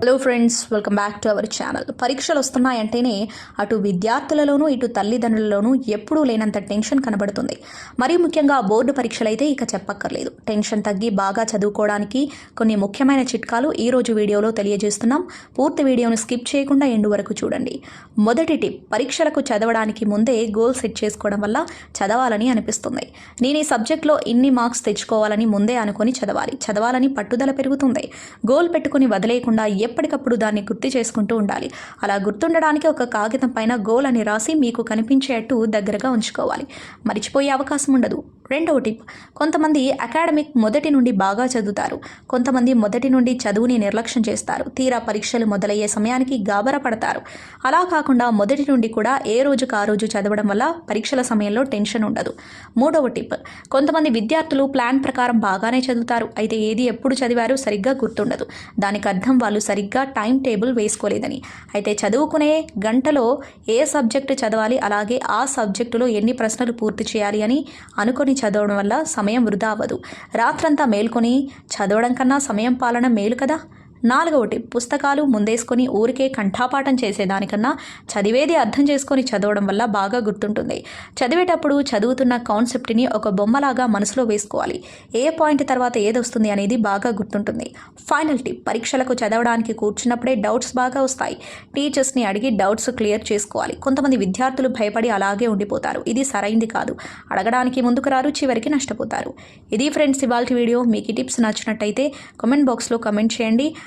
Hello friends welcome back to our channel పరీక్షలు వస్తున్నాయంటేనే అటు విద్యార్థులలోనూ ఇటు తల్లిదండ్రులలోనూ ఎప్పుడూ లేనంత టెన్షన్ కనబడుతుంది. మరీ ముఖ్యంగా బోర్డు పరీక్షలైతే ఇక చెప్పక్కర్లేదు. టెన్షన్ తగ్గి బాగా చదువుకోవడానికి కొన్ని ముఖ్యమైన చిట్కాలు ఈరోజు వీడియోలో తెలియజేస్తున్నాం. పూర్తి వీడియోను స్కిప్ చేయకుండా ఎండు వరకు చూడండి. మొదటి టిప్ పరీక్షలకు చదవడానికి ముందే గోల్ సెట్ చేసుకోవడం వల్ల చదవాలని అనిపిస్తుంది. నేను ఈ సబ్జెక్ట్లో ఇన్ని మార్క్స్ తెచ్చుకోవాలని ముందే అనుకొని చదవాలి. చదవాలని పట్టుదల పెరుగుతుంది. గోల్ పెట్టుకుని వదిలేయకుండా ఎప్పటికప్పుడు దాన్ని గుర్తు చేసుకుంటూ ఉండాలి. అలా గుర్తుండడానికి ఒక కాగితం పైన గోల్ అని రాసి మీకు కనిపించేట్టు దగ్గరగా ఉంచుకోవాలి. మర్చిపోయే అవకాశం ఉండదు. రెండవ టిప్. కొంతమంది అకాడమిక్ మొదటి నుండి బాగా చదువుతారు. కొంతమంది మొదటి నుండి చదువుని నిర్లక్ష్యం చేస్తారు. తీరా పరీక్షలు మొదలయ్యే సమయానికి గాబర పడతారు. అలా కాకుండా మొదటి నుండి కూడా ఏ రోజుకు ఆ రోజు చదవడం వల్ల పరీక్షల సమయంలో టెన్షన్ ఉండదు. మూడవ టిప్. కొంతమంది విద్యార్థులు ప్లాన్ ప్రకారం బాగానే చదువుతారు. అయితే ఏది ఎప్పుడు చదివారు సరిగ్గా గుర్తుండదు. దానికి అర్థం వాళ్ళు సరిగ్గా టైం టేబుల్ వేసుకోలేదని. అయితే చదువుకునే గంటలో ఏ సబ్జెక్టు చదవాలి అలాగే ఆ సబ్జెక్టులో ఎన్ని ప్రశ్నలు పూర్తి చేయాలి అని అనుకొని చదవడం వల్ల సమయం వృధా అవ్వదు. రాత్రంతా మేల్కొని చదవడం కన్నా సమయం పాలన మేలు కదా? నాలుగవటి పుస్తకాలు ముందేసుకొని ఊరికే కంఠాపాఠం చేసేదానికన్నా చదివేది అర్థం చేసుకొని చదవడం వల్ల బాగా గుర్తుంటుంది. చదివేటప్పుడు చదువుతున్న కాన్సెప్ట్ని ఒక బొమ్మలాగా మనసులో వేసుకోవాలి. ఏ పాయింట్ తర్వాత ఏదొస్తుంది అనేది బాగా గుర్తుంటుంది. ఫైనల్ టిప్ పరీక్షలకు చదవడానికి కూర్చున్నప్పుడే డౌట్స్ బాగా వస్తాయి. టీచర్స్ని అడిగి డౌట్స్ క్లియర్ చేసుకోవాలి. కొంతమంది విద్యార్థులు భయపడి అలాగే ఉండిపోతారు. ఇది సరైంది కాదు. అడగడానికి ముందుకు రారు చివరికి నష్టపోతారు. ఇది ఫ్రెండ్స్ ఇవాళ వీడియో. మీకు టిప్స్ నచ్చినట్టయితే కామెంట్ బాక్స్లో కమెంట్ చేయండి.